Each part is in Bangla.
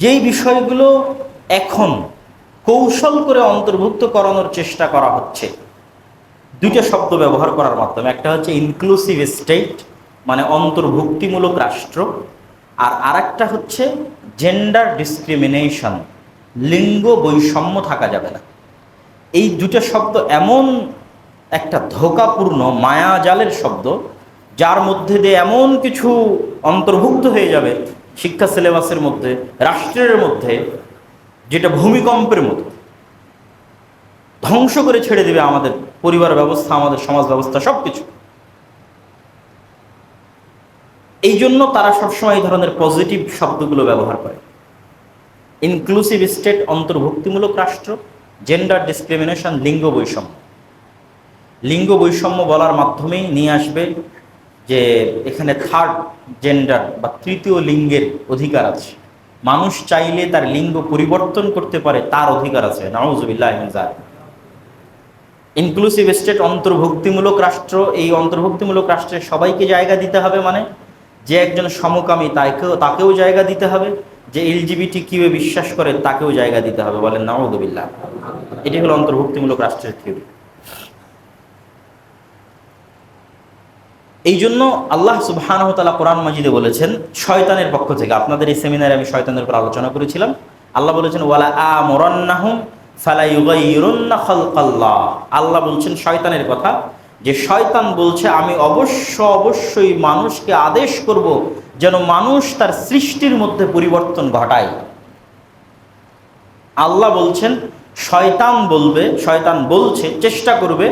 যেই বিষয়গুলো এখন কৌশল করে অন্তর্ভুক্ত করানোর চেষ্টা করা হচ্ছে, দুইটা শব্দ ব্যবহার করার মাধ্যমে, একটা হচ্ছে ইনক্লুসিভ স্টেট মানে অন্তর্ভুক্তিমূলক রাষ্ট্র, আর আরেকটা হচ্ছে জেন্ডার ডিসক্রিমিনেশন লিঙ্গ বৈষম্য থাকা যাবে না। এই দুটো শব্দ এমন একটা ধোকাপূর্ণ, মায়াজালের শব্দ, যার মধ্যে দিয়ে এমন কিছু অন্তর্ভুক্ত হয়ে যাবে শিক্ষা সিলেবাসের মধ্যে, রাষ্ট্রের মধ্যে, যেটা ভূমিকম্পের মতো, ধ্বংস করে ছেড়ে দেবে আমাদের পরিবার ব্যবস্থা, আমাদের সমাজ ব্যবস্থা সব কিছু এই জন্য তারা সবসময় এই ধরনের পজিটিভ শব্দগুলো ব্যবহার করে। ইনক্লুসিভ স্টেট অন্তর্ভুক্তিমূলক রাষ্ট্র জেন্ডার ডিসক্রিমিনেশন লিঙ্গ বৈষম্য। লিঙ্গ বৈষম্য বলার মাধ্যমেই নিয়ে আসবে যে এখানে থার্ড জেন্ডার বা তৃতীয় লিঙ্গের অধিকার আছে। মানুষ চাইলে তার লিঙ্গ পরিবর্তন করতে পারে, তার অধিকার আছে। নওয়াজবিল্লাহ ইনক্লুসিভ স্টেট অন্তর্ভুক্তিমূলক রাষ্ট্র, এই অন্তর্ভুক্তিমূলক রাষ্ট্রে সবাইকে জায়গা দিতে হবে মানে যে একজন সমকামী তাকেও তাকেও জায়গা দিতে হবে, যে এলজিবিটি কিউ বিশ্বাস করে তাকেও জায়গা দিতে হবে বলেন নওয়াজবিল্লাহ এটি হলো অন্তর্ভুক্তিমূলক রাষ্ট্রের থিওরি এই জন্য আল্লাহ সুবাহানহতালা কোরআন মাজিদে বলেছেন, শয়তানের পক্ষ থেকে, আপনাদের এই সেমিনারে আমি শয়তানের উপর আলোচনা করেছিলাম। আল্লাহ বলেছেন, ওয়ালা আ মোরান্নাহুম আল্লাহ বলছেন, শয়তানের কথা, যে শয়তান বলছে, আমি অবশ্য অবশ্যই মানুষকে আদেশ করব যেন মানুষ তার সৃষ্টির মধ্যে পরিবর্তন ঘটায়। আল্লাহ বলছেন, শয়তান বলবে, শয়তান বলছে, চেষ্টা করবে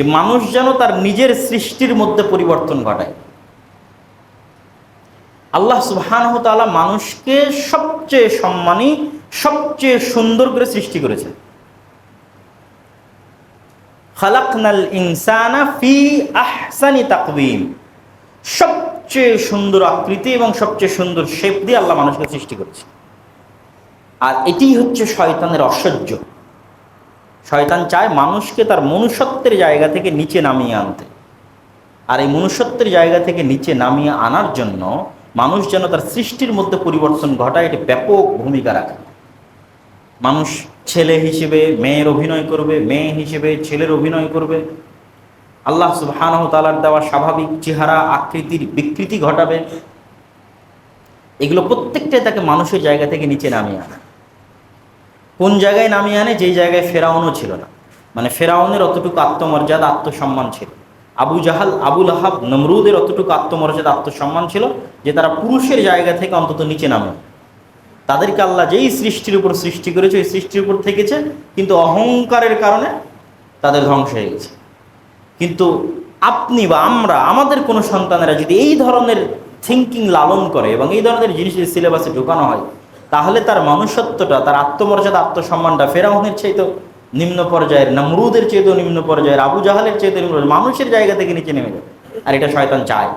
যে মানুষ যেন তার নিজের সৃষ্টির মধ্যে পরিবর্তন ঘটায়। আল্লাহ সুবহানাহু মানুষকে সবচেয়ে সম্মানী, সবচেয়ে সুন্দর করে সৃষ্টি ইনসানা ফি আহসানি তাকবীম সবচেয়ে সুন্দর আকৃতি এবং সবচেয়ে সুন্দর শেপ দিয়ে আল্লাহ মানুষকে সৃষ্টি করেছে আর এটি হচ্ছে শয়তানের অসহ্য। শয়তান চায় মানুষকে তার মনুষ্যত্বের জায়গা থেকে নিচে নামিয়ে আনতে। আর এই মনুষ্যত্বের জায়গা থেকে নিচে নামিয়ে আনার জন্য মানুষ যেন তার সৃষ্টির মধ্যে পরিবর্তন ঘটায়, এটি ব্যাপক ভূমিকা রাখে। মানুষ ছেলে হিসেবে মেয়ের অভিনয় করবে, মেয়ে হিসেবে ছেলের অভিনয় করবে। আল্লাহ সুবহানাহু তাআলার দেওয়া স্বাভাবিক চেহারা, আকৃতির বিকৃতি ঘটাবে। এগুলো প্রত্যেকটাই তাকে মানুষের জায়গা থেকে নিচে নামিয়ে আনে। কোন জায়গায় নামিয়ে আনে, যেই জায়গায় ফেরাউনও ছিল না। মানে ফেরাউনের অতটুকু আত্মমর্যাদা, আত্মসম্মান ছিল। আবু জাহাল আবুল আহাব নমরুদের অতটুকু আত্মমর্যাদা, আত্মসম্মান ছিল যে তারা পুরুষের জায়গা থেকে অন্তত নিচে নামে তাদেরকে আল্লাহ যেই সৃষ্টির উপর সৃষ্টি করেছে, ওই সৃষ্টির উপর থেকেছে, কিন্তু অহংকারের কারণে তাদের ধ্বংস হয়ে গেছে। কিন্তু আপনি বা আমরা, আমাদের কোনো সন্তানেরা যদি এই ধরনের থিঙ্কিং লালন করে এবং এই ধরনের জিনিস সিলেবাসে ঢুকানো হয় তাহলে তার মনুষ্যত্বটা, তার আত্মমর্যাদা, আত্মসম্মানটা ফেরাউনের চাইতেও নিম্ন পর্যায়ের, নমরুদের চেয়েতেও নিম্ন পর্যায়ের, আবু জাহালের চেয়েতেও নিম্ন মানুষের জায়গা থেকে নিচে নেমে যাবে আর এটা শয়তান চায়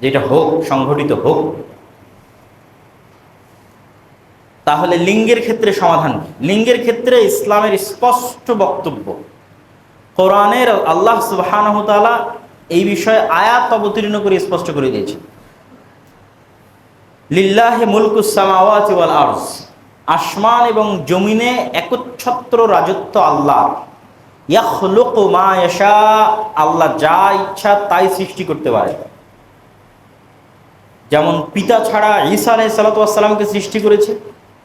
যে এটা হোক, সংঘটিত হোক। তাহলে লিঙ্গের ক্ষেত্রে সমাধান? লিঙ্গের ক্ষেত্রে ইসলামের স্পষ্ট বক্তব্য, কোরআনের আল্লাহ সুবহানাহু তাআলা এই বিষয়ে আয়াত অবতীর্ণ করে স্পষ্ট করে দিয়েছে লিল্লাহে মুলকুস সামাওয়াতি ওয়াল আরজ। আসমান এবং জমিনে একচ্ছত্র রাজত্ব আল্লাহ ইয়াখলুকু মা ইয়াশা, আল্লাহ যা ইচ্ছা তাই সৃষ্টি করতে পারে। যেমন পিতা ছাড়া ঈসা আলাইহিস সালাতামকে সৃষ্টি করেছে,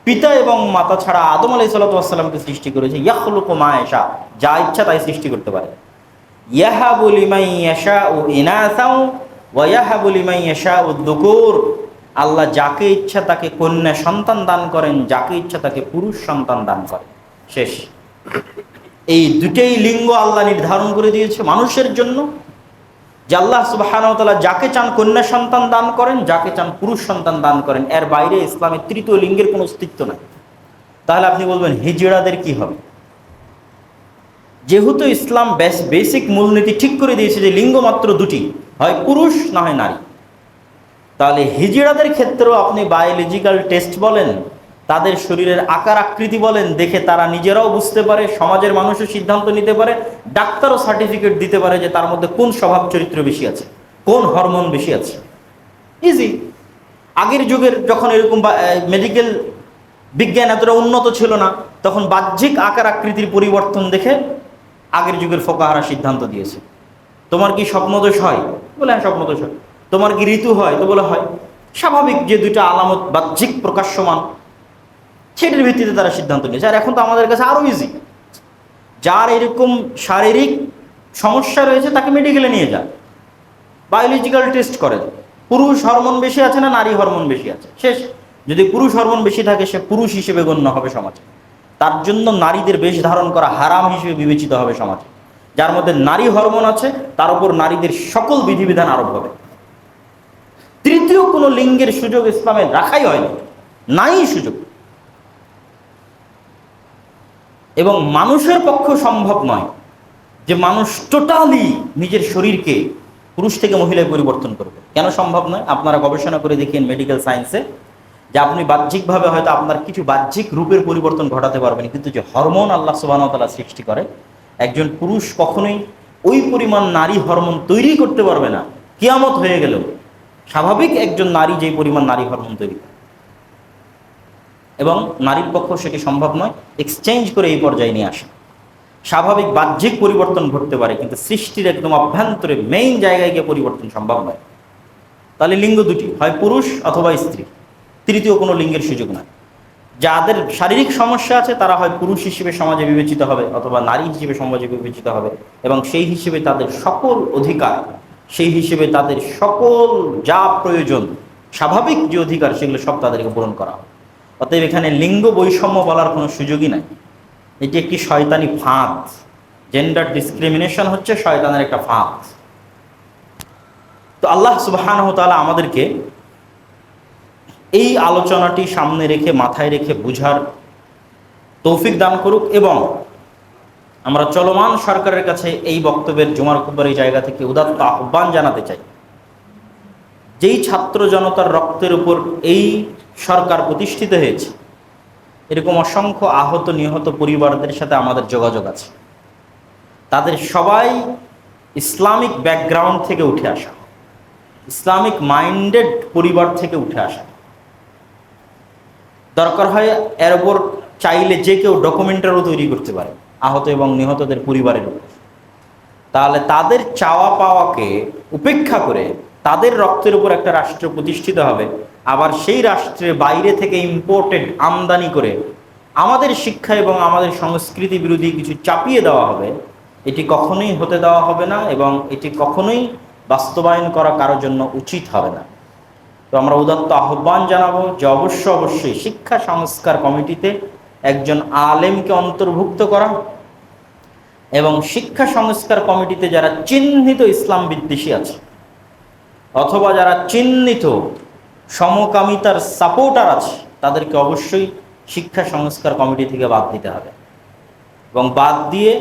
পিতা এবং মাতা ছাড়া আদম আলাইহিস সালাতামকে সৃষ্টি করেছে, ইয়াখলুকু মা ইয়াশা, যা ইচ্ছা তাই সৃষ্টি করতে পারে। ইয়াহা বলি ইয়াহাবু লিমান ইয়াশাউ ইনাসাও ইয়াহাবু লিমান ইয়াশাউ দুকুর। আল্লাহ যাকে ইচ্ছা তাকে কন্যা সন্তান দান করেন, যাকে ইচ্ছা তাকে পুরুষ সন্তান দান করেন। শেষ। এই দুটেই লিঙ্গ আল্লাহ নির্ধারণ করে দিয়েছে মানুষের জন্য। যে আল্লাহ সুবাহানতালা যাকে চান কন্যা সন্তান দান করেন, যাকে চান পুরুষ সন্তান দান করেন, এর বাইরে ইসলামের তৃতীয় লিঙ্গের কোনো অস্তিত্ব নাই। তাহলে আপনি বলবেন, হিজড়াদের কি হবে? যেহেতু ইসলাম বেস বেসিক মূলনীতি ঠিক করে দিয়েছে যে লিঙ্গ মাত্র দুটি, হয় পুরুষ না হয় নারী। তাহলে হিজড়াদের ক্ষেত্রেও আপনি বায়োলজিক্যাল টেস্ট বলেন, তাদের শরীরের আকার আকৃতি বলেন, দেখে তারা নিজেরাও বুঝতে পারে, সমাজের মানুষও সিদ্ধান্ত নিতে পারে, ডাক্তারও সার্টিফিকেট দিতে পারে যে তার মধ্যে কোন স্বভাব চরিত্র বেশি আছে, কোন হরমোন বেশি আছে। ইজি আগের যুগের যখন এরকম মেডিকেল বিজ্ঞান এতটা উন্নত ছিল না, তখন বাহ্যিক আকার আকৃতির পরিবর্তন দেখে আগের যুগের ফোকাহারা সিদ্ধান্ত দিয়েছে। তোমার কি স্বপ্নদোষ হয়? বলে হ্যাঁ স্বপ্নদোষ হয়। তোমার কি ঋতু হয়? তো বলে হয়। স্বাভাবিক যে দুইটা আলামত বাহ্যিক প্রকাশ্যমান সেটির ভিত্তিতে তারা সিদ্ধান্ত নিয়েছে। আর এখন তো আমাদের কাছে আরও ইজি যার এরকম শারীরিক সমস্যা রয়েছে, তাকে মেডিকেলে নিয়ে যান। বায়োলজিক্যাল টেস্ট করে পুরুষ হরমোন বেশি আছে না নারী হরমোন বেশি আছে? শেষ। যদি পুরুষ হরমোন বেশি থাকে, সে পুরুষ হিসেবে গণ্য হবে সমাজে। তার জন্য নারীদের বেশ ধারণ করা হারাম হিসেবে বিবেচিত হবে সমাজে। যার মধ্যে নারী হরমোন আছে, তার উপর নারীদের সকল বিধিবিধান আরোপ হবে। তৃতীয় কোনো লিঙ্গের সুযোগ ইসলামে রাখাই হয়নি, নাই সুযোগ। এবং মানুষের পক্ষ সম্ভব নয় যে মানুষ টোটালি নিজের শরীরকে পুরুষ থেকে মহিলায় পরিবর্তন করবে কেন সম্ভব নয়? আপনারা গবেষণা করে দেখেন মেডিকেল সায়েন্সে যে আপনি বাহ্যিকভাবে হয়তো আপনার কিছু বাহ্যিক রূপের পরিবর্তন ঘটাতে পারবেন, কিন্তু যে হরমোন আল্লাহ সুবাহতালা সৃষ্টি করে, একজন পুরুষ কখনোই ওই পরিমাণ নারী হরমোন তৈরি করতে পারবে না। কিয়ামত হয়ে গেলেও স্বাভাবিক একজন নারী যেই পরিমাণ নারী হরমোন তৈরি করে। এবং নারীর পক্ষ সেটি সম্ভব নয় এক্সচেঞ্জ করে এই পর্যায়ে নিয়ে আসে। স্বাভাবিক বাহ্যিক পরিবর্তন ঘটতে পারে, কিন্তু সৃষ্টির একদম অভ্যন্তরে মেইন জায়গায় গিয়ে পরিবর্তন সম্ভব নয়। তাহলে লিঙ্গ দুটি, হয় পুরুষ অথবা স্ত্রী। তৃতীয় কোনো লিঙ্গের সুযোগ নয় যাদের শারীরিক সমস্যা আছে, তারা হয় পুরুষ হিসেবে সমাজে বিবেচিত হবে অথবা নারী হিসেবে সমাজে বিবেচিত হবে এবং সেই হিসেবে তাদের সকল অধিকার সেই হিসেবে তাদের সকল যা প্রয়োজন, স্বাভাবিক যে অধিকার, সেগুলো সব তাদেরকে পূরণ করা অতএব এখানে লিঙ্গ বৈষম্য বলার কোনো সুযোগই নাই। এটি একটি শয়তানি ফাঁদ। জেন্ডার ডিসক্রিমিনেশন হচ্ছে শয়তানের একটা ফাঁদ। তো আল্লাহ সুবাহান তাআলা আমাদেরকে এই আলোচনাটি সামনে রেখে, মাথায় রেখে বুঝার তৌফিক দান করুক এবং আমরা চলমান সরকারের কাছে এই বক্তব্যের জুমার খুববার এই জায়গা থেকে উদাত্ত আহ্বান জানাতে চাই। যেই ছাত্র জনতার রক্তের উপর এই সরকার প্রতিষ্ঠিত হয়েছে, এরকম অসংখ্য আহত, নিহত পরিবারদের সাথে আমাদের যোগাযোগ আছে। তাদের সবাই ইসলামিক ব্যাকগ্রাউন্ড থেকে উঠে আসা, ইসলামিক মাইন্ডেড পরিবার থেকে উঠে আসা। দরকার হয় এর ওপর চাইলে যে কেউ ডকুমেন্টারও তৈরি করতে পারে। আহত এবং নিহতদের পরিবারের উপর তাহলে তাদের চাওয়া পাওয়াকে উপেক্ষা করে তাদের রক্তের উপর একটা রাষ্ট্র প্রতিষ্ঠিত হবে। আবার সেই রাষ্ট্রের বাইরে থেকে ইম্পোর্টেড আমদানি করে আমাদের শিক্ষা এবং আমাদের সংস্কৃতি বিরোধী কিছু চাপিয়ে দেওয়া হবে। এটি কখনোই হতে দেওয়া হবে না এবং এটি কখনোই বাস্তবায়ন করা কারোর জন্য উচিত হবে না। তো আমরা উদাত্ত আহ্বান জানাব যে অবশ্য অবশ্যই শিক্ষা সংস্কার কমিটিতে একজন আলেমকে অন্তর্ভুক্ত করা এবং শিক্ষা সংস্কার কমিটিতে যারা চিহ্নিত ইসলাম বিদ্বেষী আছে, অথবা যারা চিহ্নিত সমকামিতার সাপোর্টার আছে, তাদেরকে অবশ্যই শিক্ষা সংস্কার কমিটি থেকে বাদ দিতে হবে। এবং বাদ দিয়ে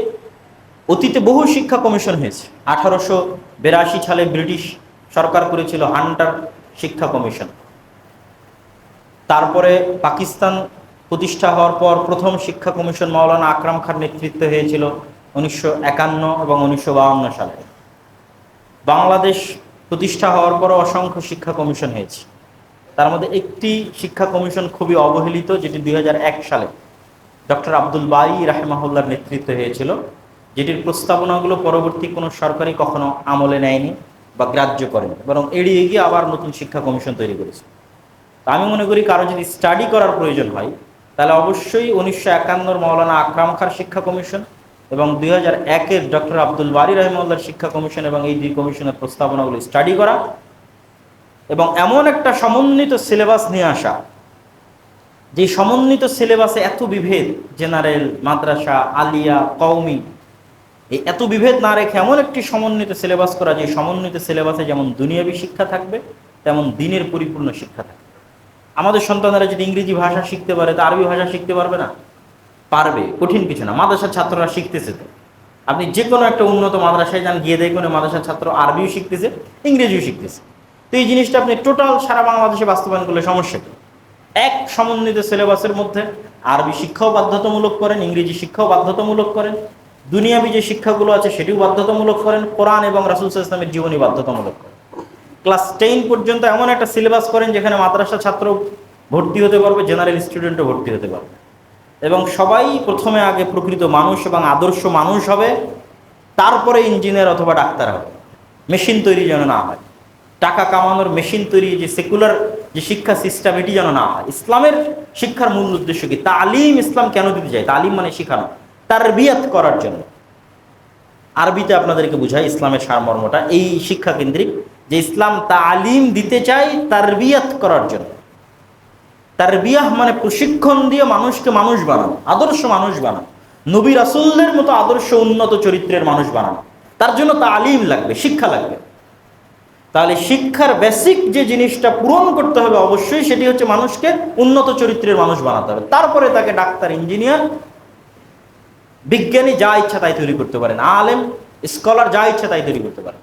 অতীতে বহু শিক্ষা কমিশন হয়েছে। আঠারোশো বিরাশি সালে ব্রিটিশ সরকার করেছিল হান্টার শিক্ষা কমিশন। তারপরে পাকিস্তান প্রতিষ্ঠা হওয়ার পর প্রথম শিক্ষা কমিশন মাওলানা আকরাম খান নেতৃত্বে হয়েছিল উনিশশো একান্ন এবং উনিশশো সালে। বাংলাদেশ প্রতিষ্ঠা হওয়ার পরও অসংখ্য শিক্ষা কমিশন হয়েছে। তার মধ্যে একটি শিক্ষা কমিশন খুবই অবহেলিত, যেটি দুই হাজার এক সালে ডক্টর আব্দুল বাই রাহেমাহুল্লার নেতৃত্বে হয়েছিল, যেটির প্রস্তাবনাগুলো পরবর্তী কোনো সরকারই কখনো আমলে নেয়নি বা গ্রাহ্য করেনি, বরং এড়িয়ে গিয়ে আবার নতুন শিক্ষা কমিশন তৈরি করেছে। আমি মনে করি কারও যদি স্টাডি করার প্রয়োজন হয় তাহলে অবশ্যই উনিশশো একান্নর মৌলানা আকরাম খার শিক্ষা কমিশন এবং দুই হাজার একের ডক্টর আব্দুল বারি রহমুল্লার শিক্ষা কমিশন এবং এই দুই কমিশনের প্রস্তাবনাগুলি স্টাডি করা এবং এমন একটা সমন্বিত সিলেবাস নিয়ে আসা। যে সমন্বিত সিলেবাসে এত বিভেদ জেনারেল মাদ্রাসা, আলিয়া, কওমি, এই এত বিভেদ না রেখে এমন একটি সমন্বিত সিলেবাস করা যে সমন্বিত সিলেবাসে যেমন দুনিয়াবী শিক্ষা থাকবে, তেমন দিনের পরিপূর্ণ শিক্ষা থাকবে। আমাদের সন্তানেরা যদি ইংরেজি ভাষা শিখতে পারে, তা আরবি ভাষা শিখতে পারবে না? পারবে, কঠিন কিছু না। মাদ্রাসার ছাত্ররা শিখতেছে তো। আপনি যে কোনো একটা উন্নত মাদ্রাসায় যান, গিয়ে দেখবেন ওই মাদ্রাসার ছাত্র আরবিও শিখতেছে, ইংরেজিও শিখতেছে। তো এই জিনিসটা আপনি টোটাল সারা বাংলাদেশে বাস্তবায়ন করলে সমস্যা কি? এক সমন্বিত সিলেবাসের মধ্যে আরবি শিক্ষাও বাধ্যতামূলক করেন, ইংরেজি শিক্ষাও বাধ্যতামূলক করেন, দুনিয়াবি যে শিক্ষাগুলো আছে সেটিও বাধ্যতামূলক করেন, কোরআন এবং রাসুল ইসলামের জীবনী বাধ্যতামূলক করেন। ক্লাস টেন পর্যন্ত এমন একটা সিলেবাস করেন যেখানে মাদ্রাসা ছাত্র ভর্তি হতে পারবে, জেনারেল স্টুডেন্টও ভর্তি হতে পারবে। এবং সবাই প্রথমে আগে প্রকৃত মানুষ এবং আদর্শ মানুষ হবে, তারপরে ইঞ্জিনিয়ার অথবা ডাক্তার হবে। মেশিন তৈরি যেন না হয়। টাকা কামানোর মেশিন তৈরি, যে সেকুলার যে শিক্ষা সিস্টেম, এটি যেন না হয়। ইসলামের শিক্ষার মূল উদ্দেশ্য কি? তালিম ইসলাম কেন দিতে চায়? তালিম মানে শেখানো। তার বিয়াত করার জন্য। আরবিতে আপনাদেরকে বুঝাই, ইসলামের সারমর্মটা। এই শিক্ষা কেন্দ্রিক যে ইসলাম তালিম দিতে চায় তার বিয়াত করার জন্য। তার বিয়াহ মানে প্রশিক্ষণ দিয়ে মানুষকে মানুষ বানানো, আদর্শ মানুষ বানানো, নবী রাসুলদের মতো আদর্শ উন্নত চরিত্রের মানুষ বানানো। তার জন্য তালিম লাগবে, শিক্ষা লাগবে। তাহলে শিক্ষার বেসিক যে জিনিসটা পূরণ করতে হবে অবশ্যই সেটি হচ্ছে মানুষকে উন্নত চরিত্রের মানুষ বানাতে হবে। তারপরে তাকে ডাক্তার, ইঞ্জিনিয়ার, বিজ্ঞানী যা ইচ্ছা তাই তৈরি করতে পারেন, আলেম, স্কলার যা ইচ্ছা তাই তৈরি করতে পারেন।